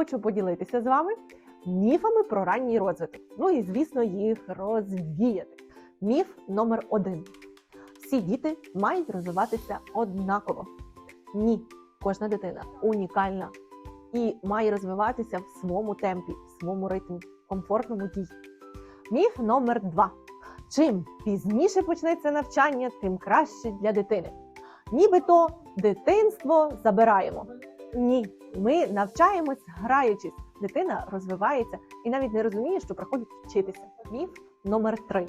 хочу поділитися з вами міфами про ранній розвиток. Ну і звісно, їх розвіяти. Міф номер один: всі діти мають розвиватися однаково. Ні, кожна дитина унікальна і має розвиватися в своєму темпі, в своєму ритмі, комфортному дій. Міф номер два: чим пізніше почнеться навчання, тим краще для дитини. Нібито дитинство забираємо. Ні, ми навчаємось граючись. Дитина розвивається і навіть не розуміє, що приходить вчитися. Міф номер три: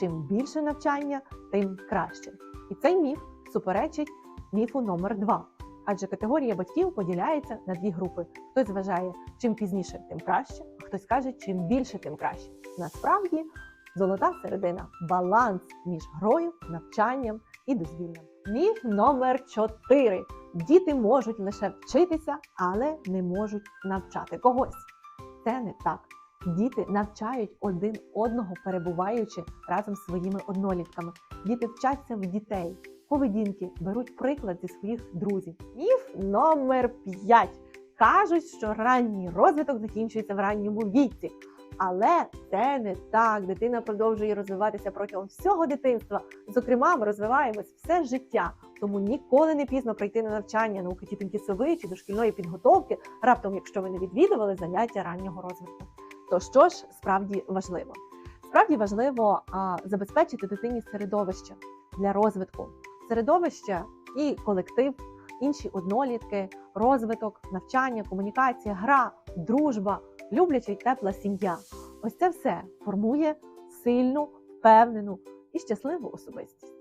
чим більше навчання, тим краще. І цей міф суперечить міфу номер два. Адже категорія батьків поділяється на дві групи. Хтось вважає, чим пізніше, тим краще, а хтось каже, чим більше, тим краще. Насправді золота середина баланс між грою, навчанням і дозвіллям. Міф номер 4. Діти можуть лише вчитися, але не можуть навчати когось. Це не так. Діти навчають один одного, перебуваючи разом з своїми однолітками. Діти вчаться в дітей, поведінки, беруть приклад зі своїх друзів. Міф номер 5. Кажуть, що ранній розвиток закінчується в ранньому віці. Але це не так. Дитина продовжує розвиватися протягом всього дитинства. Зокрема, ми розвиваємось все життя. Тому ніколи не пізно прийти на навчання науки тітоньки сови чи дошкільної підготовки, раптом, якщо ви не відвідували заняття раннього розвитку. То що ж справді важливо? Справді важливо а, забезпечити дитині середовище для розвитку, середовище і колектив, інші однолітки, розвиток, навчання, комунікація, гра, дружба, любляча й тепла сім'я. Ось це все формує сильну, впевнену і щасливу особистість.